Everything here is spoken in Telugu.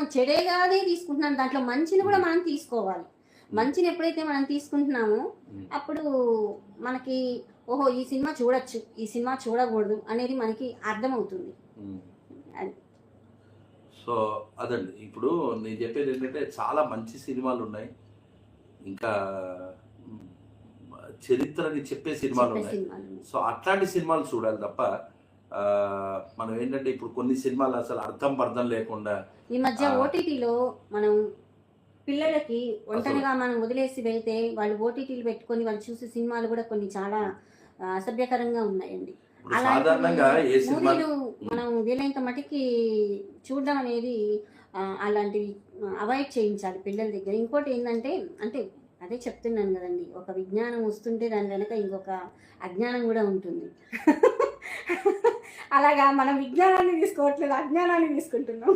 మనం చెడేగానే తీసుకుంటున్నాం. దాంట్లో మంచిని కూడా మనం తీసుకోవాలి. మంచిని ఎప్పుడైతే మనం తీసుకుంటున్నామో. అప్పుడు మనకి ఓహో ఈ సినిమా చూడొచ్చు ఈ సినిమా చూడకూడదు అనేది మనకి అర్థమవుతుంది. అది. సో అదండి. ఇప్పుడు నేను చెప్పేది ఏంటంటే చాలా మంచి సినిమాలు ఉన్నాయి. ఇంకా చరిత్రని చెప్పే సినిమాలు ఉన్నాయి. సో అట్లాంటి సినిమాలు చూడాలి తప్ప మనం ఏంటంటే ఇప్పుడు కొన్ని సినిమాలు అసలు అర్థం పర్థం లేకుండా ఈ మధ్య. ఓటీటీలో మనం పిల్లలకి ఒంటరిగా మనం వదిలేసి వెళ్తే వాళ్ళు ఓటీటీలు పెట్టుకొని వాళ్ళు చూసే సినిమాలు కూడా కొన్ని చాలా అసభ్యకరంగా ఉన్నాయండి సాధారణంగా ఏ సినిమా మూవీలు మనం వీలైనంత మటుకి చూడడం అనేది అలాంటివి అవాయిడ్ చేయించాలి పిల్లల దగ్గర ఇంకోటి ఏంటంటే అంటే అదే చెప్తున్నాను కదండి ఒక విజ్ఞానం వస్తుంటే దాని వెనక ఇంకొక అజ్ఞానం కూడా ఉంటుంది అలాగా మనం విజ్ఞానాన్ని తీసుకోవట్లేదు అజ్ఞానాన్ని తీసుకుంటున్నాం